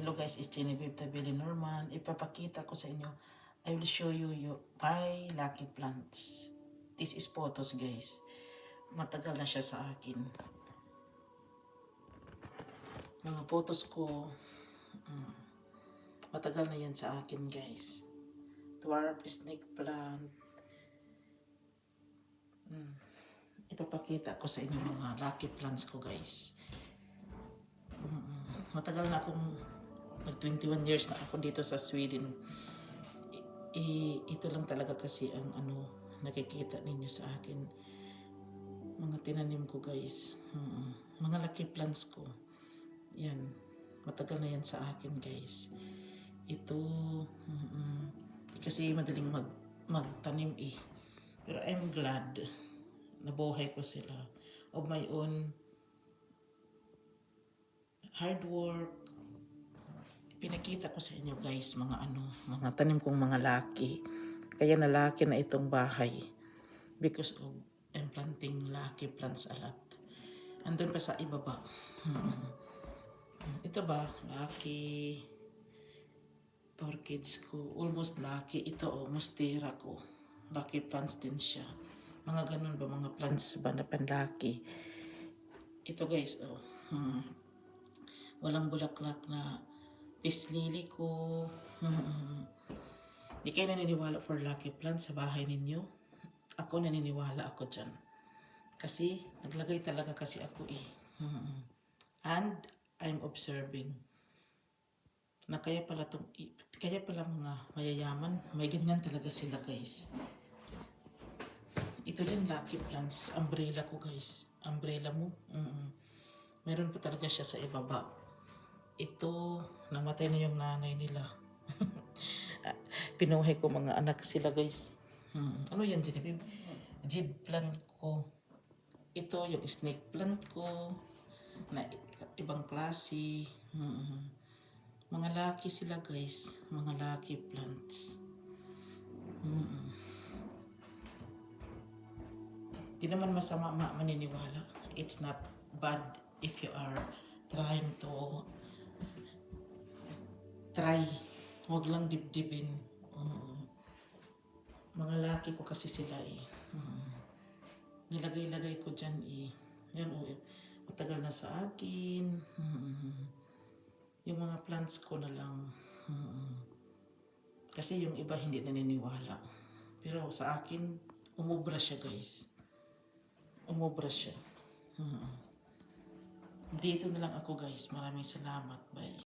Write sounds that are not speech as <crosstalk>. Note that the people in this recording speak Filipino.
Hello guys, it's Genevieve Tabili Norman. Ipapakita ko sa inyo. I will show you, you my lucky plants. This is photos guys. Matagal na siya sa akin. Mga photos ko. mm, matagal na yan sa akin guys. Dwarf snake plant. Mm, ipapakita ko sa inyo mga lucky plants ko guys. Matagal na akong nag 21 years na ako dito sa Sweden. I, ito lang talaga kasi ang ano nakikita ninyo sa akin. Mga tinanim ko guys. Mm, Mga lucky plants ko. Yan. Matagal na yan sa akin guys. Ito. mm, kasi madaling mag, magtanim eh. Pero I'm glad. Nabuhay ko sila. Of my own hard work. Pinakita ko sa inyo guys, mga ano, mga tanim kong mga laki. Kaya na laki na itong bahay. Because of I'm planting lucky plants a lot. Andun pa sa ibaba. Hmm. Ito ba, lucky orchids ko. Almost lucky. Ito oh, mustera ko. Lucky plants din siya. Mga ganun ba, mga plants ba na panlaki. Ito guys, oh. Hmm walang bulaklak na peace lily ko. <laughs> Di kayo naniniwala for lucky plant sa bahay ninyo? Ako naniniwala ako dyan. Kasi naglagay talaga kasi ako eh. <laughs> And I'm observing na kaya pala tong, kaya pala mga mayayaman, may ganyan talaga sila guys. Ito din lucky plants, umbrella ko guys. Umbrella mo. Mm-mm. Meron pa talaga siya sa ibaba ito, namatay na yung nanay nila. <laughs> Pinuhay ko mga anak sila guys. Hmm. Ano yan, Genevieve? Jade plant ko. Ito yung snake plant ko. Na ibang klase. Hmm. Mga lucky sila guys. Mga lucky plants. Hmm. Di naman masama ma maniniwala. It's not bad if you are trying to try. Huwag lang dibdibin. Mm. Mga laki ko kasi sila eh. Mm. Nilagay-lagay ko dyan eh. Yan oh, matagal na sa akin. Mm. Yung mga plants ko na lang. Mm. Kasi yung iba hindi naniniwala. Pero sa akin, umubra siya guys. Umubra siya. Mm. Dito na lang ako guys. Maraming salamat. Bye.